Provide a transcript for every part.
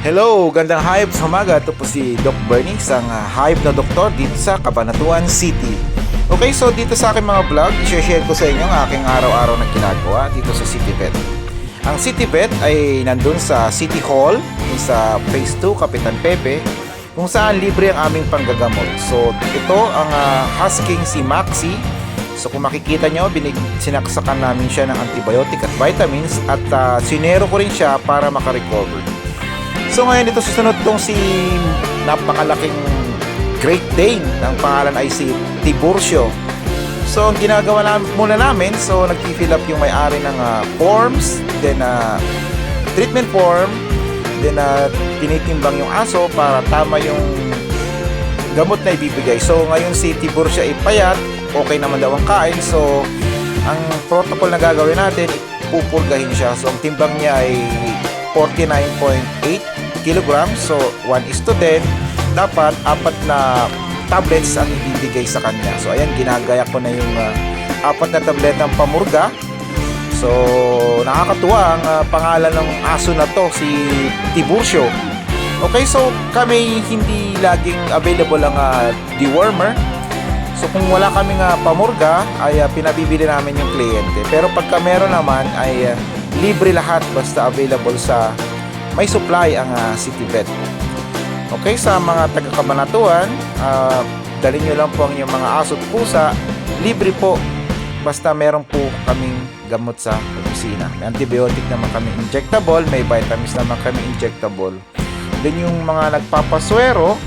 Hello, gandang hayop sa umaga. Ito po si Doc Bernie, isang uh, hayop na doktor dito sa Cabanatuan City. Okay, so dito sa aking mga vlog, i-share ko sa inyo ang aking araw-araw na ginagawa dito sa City Vet. Ang City Vet ay nandun sa City Hall, sa Phase 2, Kapitan Pepe, kung saan libre ang aming panggagamot. So, ito ang uh, husking si Maxi. So, kung makikita nyo, binig, sinaksakan namin siya ng antibiotic at vitamins at uh, sinero ko rin siya para makarecover. So ngayon ito susunod tong si napakalaking Great Dane. Ang pangalan ay si Tiburcio. So ang ginagawa namin, muna namin, so nag-fill up yung may-ari ng ah, forms, then uh, treatment form, then uh, tinitimbang yung aso para tama yung gamot na ibibigay. So ngayon si Tiburcio ay payat, okay naman daw ang kain. So ang protocol na gagawin natin, pupurgahin siya. So ang timbang niya ay 49.8 kilograms. So, 1 is to 10. Dapat, apat na tablets ang ibibigay sa kanya. So, ayan, ginagaya ko na yung uh, apat na tablet ng pamurga. So, nakakatuwa ang uh, pangalan ng aso na to, si Tiburcio. Okay, so kami hindi laging available ang uh, dewormer. So kung wala kaming uh, pamurga, ay uh, pinabibili namin yung kliyente. Pero pagka meron naman, ay uh, libre lahat basta available sa may supply ang uh, City Vet. Okay, sa mga taga-kabanatuan, uh, dalhin nyo lang po ang inyong mga aso at pusa. Libre po. Basta meron po kaming gamot sa opisina. May antibiotic naman kami injectable, may vitamins naman kami injectable. Then yung mga nagpapaswero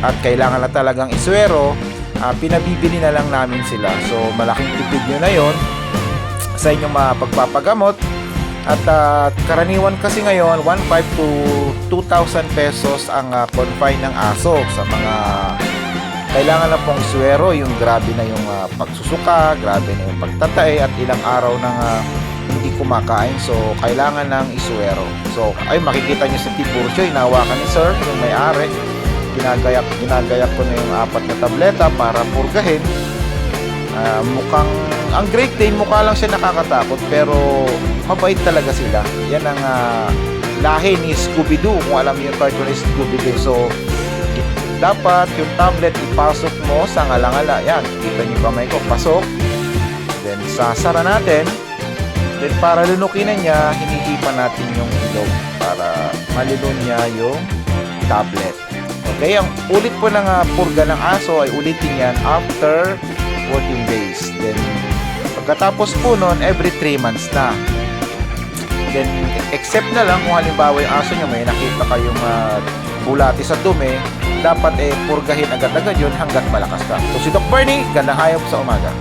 at kailangan na talagang iswero, uh, pinabibili na lang namin sila. So malaking tipid nyo na yon sa inyong mga pagpapagamot at uh, karaniwan kasi ngayon 1.5 to 2,000 pesos ang uh, confine ng aso sa mga kailangan na pong suwero yung grabe na yung uh, pagsusuka, grabe na yung pagtatae at ilang araw nang uh, hindi kumakain so kailangan ng isuwero. So ay makikita niyo sa Tiburcio, inawakan ni sir yung may-ari. Ginagayak, ginagayak ko na yung apat na tableta para purgahin. Uh, mukhang ang Great Dane mukha lang siya nakakatakot pero mabait talaga sila. Yan ang uh, lahi ni Scooby-Doo kung alam niyo yung cartoon ni Scooby-Doo. So dapat yung tablet ipasok mo sa ngalangala. Yan, kita niyo kamay ko, pasok. Then sasara natin. Then para lunukin na niya, hinihipan natin yung ilog para malilun niya yung tablet. Okay, ang ulit po ng uh, purga ng aso ay ulitin yan after 14 days. Then, pagkatapos po nun, every 3 months na. Then, except na lang kung halimbawa yung aso nyo may nakita kayong uh, bulati sa dumi, dapat eh purgahin agad-agad yun hanggat malakas ka. So, si Doc Bernie, gandang hayop sa umaga.